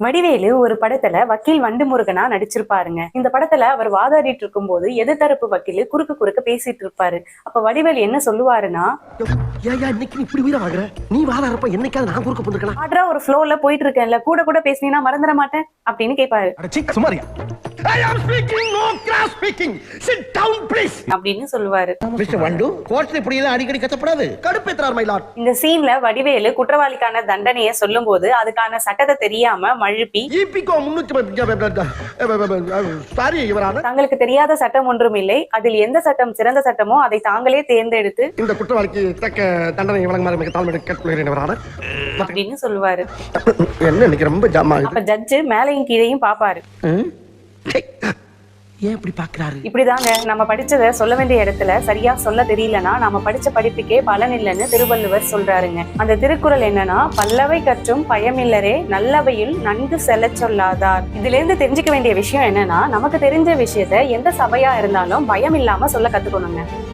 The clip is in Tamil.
வடிவேலு ஒரு படத்துல வக்கீல் வண்டு முருகனா நடிச்சிருப்பாருங்க. இந்த படத்துல அவர் வாதாடிட்டு இருக்கும்போது எதிர்த்தரப்பு வக்கீல் குறுக்கு குறுக்க பேசிட்டு இருப்பாரு. அப்ப வடிவேலு என்ன சொல்லுவாருன்னா நீ வாதாடுறப்ப என்னைக்காவது நான் குறுக்க பண்ணிருக்கலாம் ஆட்ரா ஒரு ஃப்ளோல போயிட்டு இருக்கேன்ல கூட கூட பேசினீங்கன்னா மறந்துட மாட்டேன் அப்படின்னு கேட்பாரு ஸ்பீக்கிங் சிட் டவுன் ப்ளீஸ் அப்படின்னு சொல்லுவாரு. மிஸ்டர் வண்டு கோர்ட்ல இப்படி எல்லாம் அடிக்கடி கத்தப்படாது. கடுப்பேத்துறார் மை லார்ட் இந்த சீன்ல வடிவேலு குற்றவாளிக்கான தண்டனையை சொல்லும்போது அதுக்கான சட்டத்தை தெரியாம மழுப்பி முன்னூத்தி சாரி இவரான. தங்களுக்கு தெரியாத சட்டம் ஒன்றும் இல்லை அதில் எந்த சட்டம் சிறந்த சட்டமோ அதை தாங்களே தேர்ந்தெடுத்து இந்த குற்றவாளிக்கு தக்க தண்டனை வழங்குமாறு மிக தாழ்மையை கேட்டுக்கொள்கிறேன் இவரான. அப்படின்னு சொல்லுவாரு. என்ன இன்னைக்கு ரொம்ப ஜாம் அப்ப ஜட்ஜு மேலையும் கீழையும் பாப்பாரு. ஏன் இப்படி பாக்குறாரு இப்படிதாங்க. நம்ம படிச்சதை சொல்ல வேண்டிய இடத்துல சரியா சொல்ல தெரியலனா நம்ம படிச்ச படிப்புக்கே பலன் இல்லைன்னு திருவள்ளுவர் சொல்றாருங்க. அந்த திருக்குறள் என்னன்னா பல்லவை கற்றும் பயமில்லரே நல்லவையில் நன்கு செல்ல சொல்லாதார். இதுல இருந்து தெரிஞ்சுக்க வேண்டிய விஷயம் என்னன்னா நமக்கு தெரிஞ்ச விஷயத்த எந்த சபையா இருந்தாலும் பயம் இல்லாம சொல்ல கத்துக்கணுங்க.